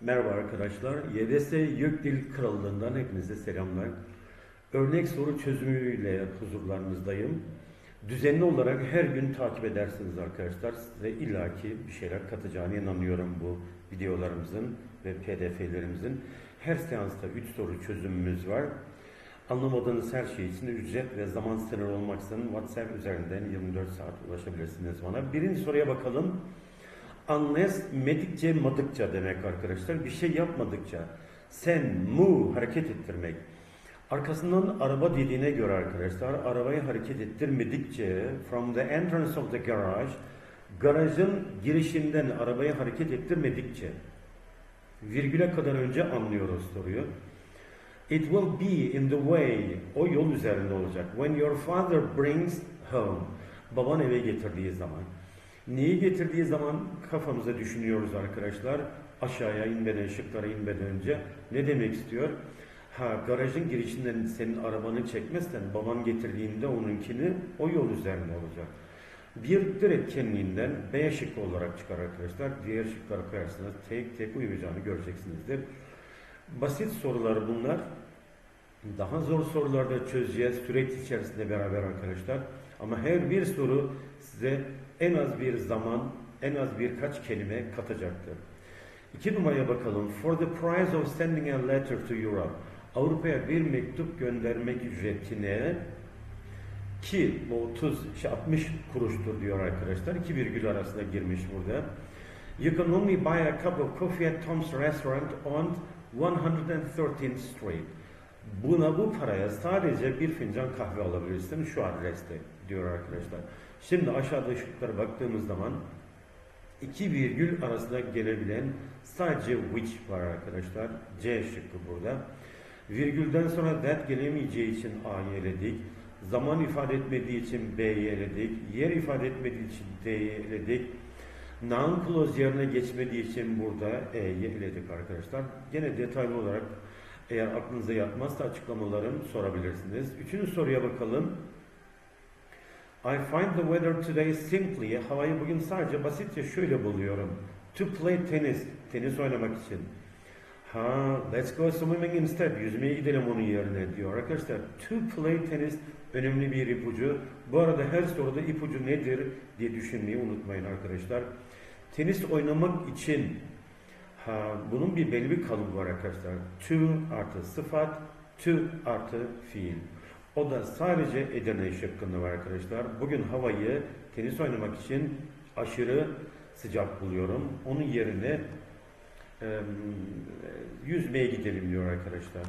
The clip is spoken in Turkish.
Merhaba arkadaşlar. YDS Yük Dil Krallığından hepinize selamlar. Örnek soru çözümüyle huzurlarınızdayım. Düzenli olarak her gün takip edersiniz arkadaşlar. Size illaki bir şeyler katacağına inanıyorum bu videolarımızın ve pdf'lerimizin. Her seansta 3 soru çözümümüz var. Anlamadığınız her şey için ücret ve zaman sınırı olmaksızın WhatsApp üzerinden 24 saat ulaşabilirsiniz bana. Birinci soruya bakalım. Medikçe madıkça demek arkadaşlar. Bir şey yapmadıkça sen mu hareket ettirmek. Arkasından araba dediğine göre arkadaşlar arabayı hareket ettirmedikçe from the entrance of the garage garajın girişinden arabayı hareket ettirmedikçe virgüle kadar önce anlıyoruz soruyu. It will be in the way, o yol üzerinde olacak. When your father brings home, baban eve getirdiği zaman. Neyi getirdiği zaman kafamıza düşünüyoruz arkadaşlar. Aşağıya inmeden, şıklara inmeden önce ne demek istiyor? Ha garajın girişinden senin arabanı çekmezsen baban getirdiğinde onunkini o yol üzerinde olacak. Bir direkt kendiliğinden B şıkkı olarak çıkar arkadaşlar. Diğer şıkları koyarsanız tek tek uyuyacağını göreceksinizdir. Basit sorular bunlar. Daha zor sorularda çözeceğiz süreç içerisinde beraber arkadaşlar. Ama her bir soru size en az bir zaman, en az birkaç kelime katacaktır. İki numaraya bakalım. For the price of sending a letter to Europe. Avrupa'ya bir mektup göndermek ücretine ki bu 30, şey 60 kuruştur diyor arkadaşlar. İki virgül arasında girmiş burada. You can only buy a cup of coffee at Tom's restaurant on 113th Street. Buna bu paraya sadece bir fincan kahve alabilirsin şu adreste diyor arkadaşlar. Şimdi aşağıda şıklara baktığımız zaman iki virgül arasında gelebilen sadece which var arkadaşlar. C şıkkı burada. Virgülden sonra that gelemeyeceği için A'yı eledik. Zaman ifade etmediği için B'yi eledik. Yer ifade etmediği için D'yi eledik. Noun clause yerine geçmediği için burada E'yi eledik arkadaşlar. Gene detaylı olarak eğer aklınıza yatmazsa açıklamalarım sorabilirsiniz. Üçüncü soruya bakalım. I find the weather today simply, havayı bugün sadece basitçe şöyle buluyorum. To play tennis, tenis oynamak için. Ha, let's go swimming instead, yüzmeye gidelim onun yerine diyor arkadaşlar. To play tennis önemli bir ipucu. Bu arada her soruda ipucu nedir diye düşünmeyi unutmayın arkadaşlar. Tenis oynamak için bunun bir belli bir kalıbı var arkadaşlar. To artı sıfat, to artı fiil. O da sadece Edirne şıkkında var arkadaşlar. Bugün havayı tenis oynamak için aşırı sıcak buluyorum. Onun yerine e, yüzmeye gidelim diyor arkadaşlar.